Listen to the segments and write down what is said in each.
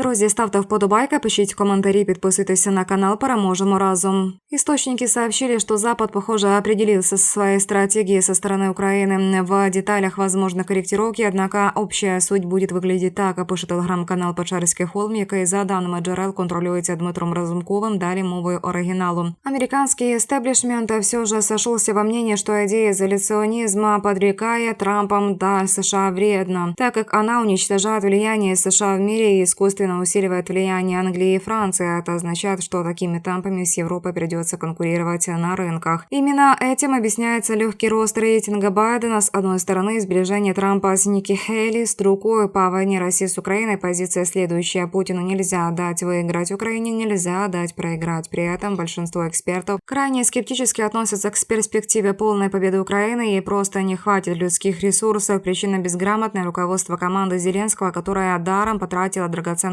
Друзі, ставте вподобайка, пишіть комментарии, подписывайтесь на канал, переможемо разом. Источники сообщили, что Запад, похоже, определился со своей стратегией со стороны Украины. В деталях возможны корректировки, однако общая суть будет выглядеть так, пише телеграм-канал Печерський холм, який за даними джерел контролюється Дмитром Разумковым, далі мовою оригіналу. Американский истеблишмент все же сошелся во мнении, что идея изоляционизма подрекая Трампом до США вредна, так как она уничтожает влияние США в мире и искусственно усиливает влияние Англии и Франции. Это означает, что такими темпами с Европой придется конкурировать на рынках. Именно этим объясняется легкий рост рейтинга Байдена с одной стороны сближение Трампа с Ники Хейли, с другой по войне России с Украиной позиция следующая. Путину нельзя дать выиграть Украине, нельзя дать проиграть. При этом большинство экспертов крайне скептически относятся к перспективе полной победы Украины и просто не хватит людских ресурсов. Причина безграмотное руководство команды Зеленского, которая даром потратила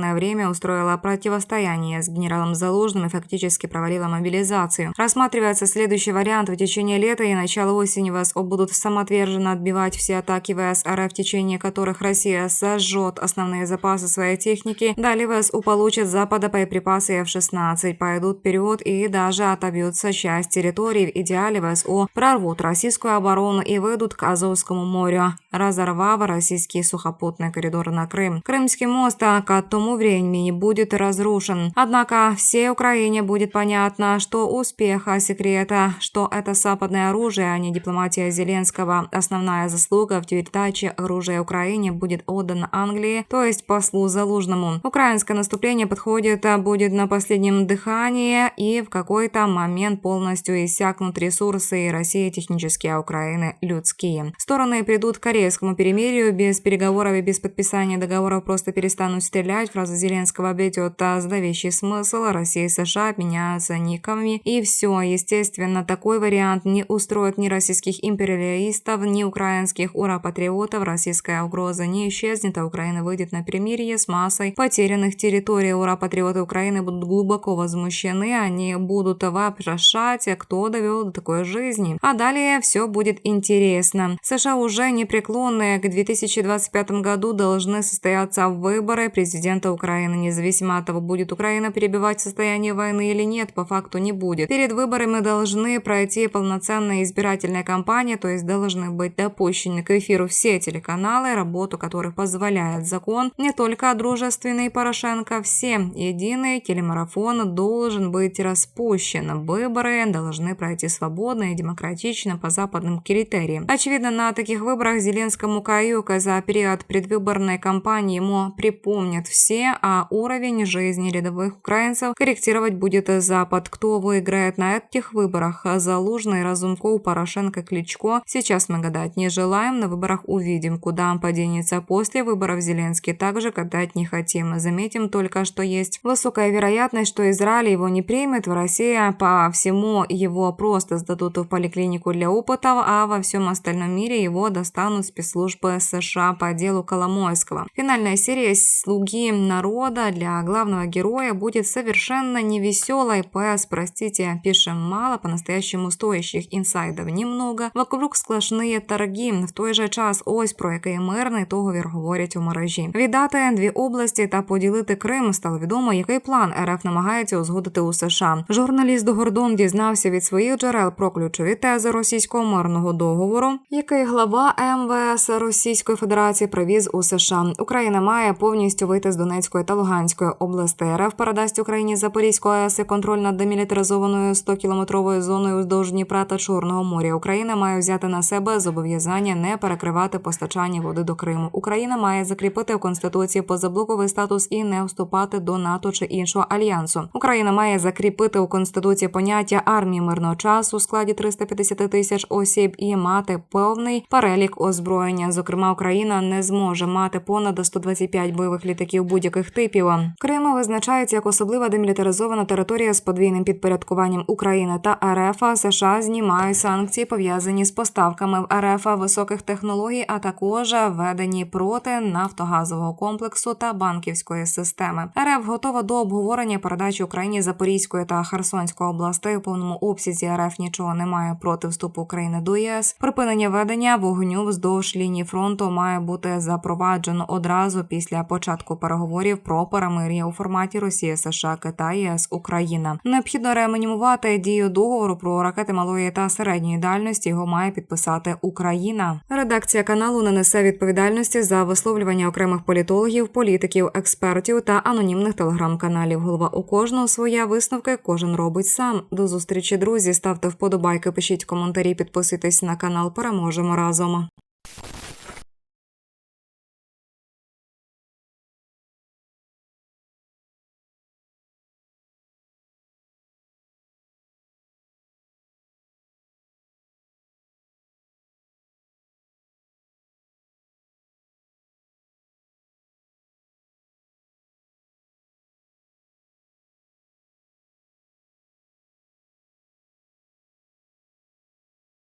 драгоценное время, устроила противостояние с генералом Залужным и фактически провалила мобилизацию. Рассматривается следующий вариант. В течение лета и начала осени ВСО будут самоотверженно отбивать все атаки ВС РФ, в течение которых Россия сожжет основные запасы своей техники. Далее ВСУ получат с Запада боеприпасы F-16, пойдут вперед и даже отобьются часть территории. В идеале ВСУ прорвут российскую оборону и выйдут к Азовскому морю, разорвав российский сухопутный коридор на Крым. Крымский мост к тому времени не будет разрушен. Однако всей Украине будет понятно, что успеха секрета, что это западное оружие, а не дипломатия Зеленского. Основная заслуга в передаче оружия Украине будет отдана Англии, то есть послу Залужному. Украинское наступление подходит, будет на последнем дыхании и в какой-то момент полностью иссякнут ресурсы и России технические, а Украины людские. Стороны придут к корейскому перемирию без переговоров и без подписания договоров просто перестанут стрелять. Фраза Зеленского обретет зловещий смысл. Россия и США обменяются никами. И все. Естественно, такой вариант не устроит ни российских империалистов, ни украинских ура-патриотов. Российская угроза не исчезнет, а Украина выйдет на перемирие с массой потерянных территорий. Ура-патриоты Украины будут глубоко возмущены. Они будут вопрошать, кто довел до такой жизни. А далее все будет интересно. США уже непреклонные. К 2025 году должны состояться выборы президента Украины. Независимо от того, будет Украина перебивать состояние войны или нет, по факту не будет. Перед выборами должны пройти полноценная избирательная кампания, то есть должны быть допущены к эфиру все телеканалы, работу которых позволяет закон, не только дружественный Порошенко, все. Единый телемарафон должен быть распущен. Выборы должны пройти свободно и демократично по западным критериям. Очевидно, на таких выборах Зеленскому каюка за период предвыборной кампании ему припомнят все, а уровень жизни рядовых украинцев корректировать будет Запад. Кто выиграет на этих выборах? Залужный, Разумков, Порошенко, Кличко. Сейчас мы гадать не желаем, на выборах увидим, куда он поденется после выборов Зеленский. Также гадать не хотим. Заметим только, что есть высокая вероятность, что Израиль его не примет. В России по всему его просто сдадут в поликлинику для опытов, а во всем остальном мире его достанут спецслужбы США по делу Коломойского. Финальная серия «Слуги народа» для главного героя будет совершенно невеселой. ПС, простите, пишем мало, по-настоящему стоящих інсайдів немного. Вокруг сплошні торги. В той же час ось про який мирний договір говорять у мережі. Віддати дві області та поділити Крим стало відомо, який план РФ намагається узгодити у США. Журналіст Гордон дізнався від своїх джерел про ключові тези російського мирного договору, який глава МВС Російської Федерації привіз у США. Україна має повністю вийти з Донецької та Луганської областей. РФ передасть Україні Запорізьку АЕС і контроль над демілітаризованою 100-кілометровою зоною вздовж Дніпра та Чорного моря. Україна має взяти на себе зобов'язання не перекривати постачання води до Криму. Україна має закріпити в конституції позаблоковий статус і не вступати до НАТО чи іншого альянсу. Україна має закріпити у конституції поняття армії мирного часу у складі 350 тисяч осіб і мати повний перелік озброєння. Зокрема, Україна не зможе мати понад 125 бойових літаків будь-яких типів. Крим визначається як особлива демілітаризована територія з подвійним підпорядкуванням України та РФ. США знімають санкції пов'язані з поставками в РФ високих технологій, а також введені проти нафтогазового комплексу та банківської системи. РФ готова до обговорення передачі Україні Запорізької та Херсонської областей у повному обсязі. РФ нічого не має проти вступу України до ЄС. Припинення ведення вогню вздовж лінії фронту має бути запроваджено одразу після початку переговорів переговорів про перемир'я у форматі Росія, США, Китай, ЄС, Україна. Необхідно реанімувати дію договору про ракети малої та середньої дальності. Його має підписати Україна. Редакція каналу не несе відповідальності за висловлювання окремих політологів, політиків, експертів та анонімних телеграм-каналів. Голова у кожного своя висновки. Кожен робить сам. До зустрічі, друзі. Ставте вподобайки, пишіть коментарі, підписуйтесь на канал. Переможемо разом.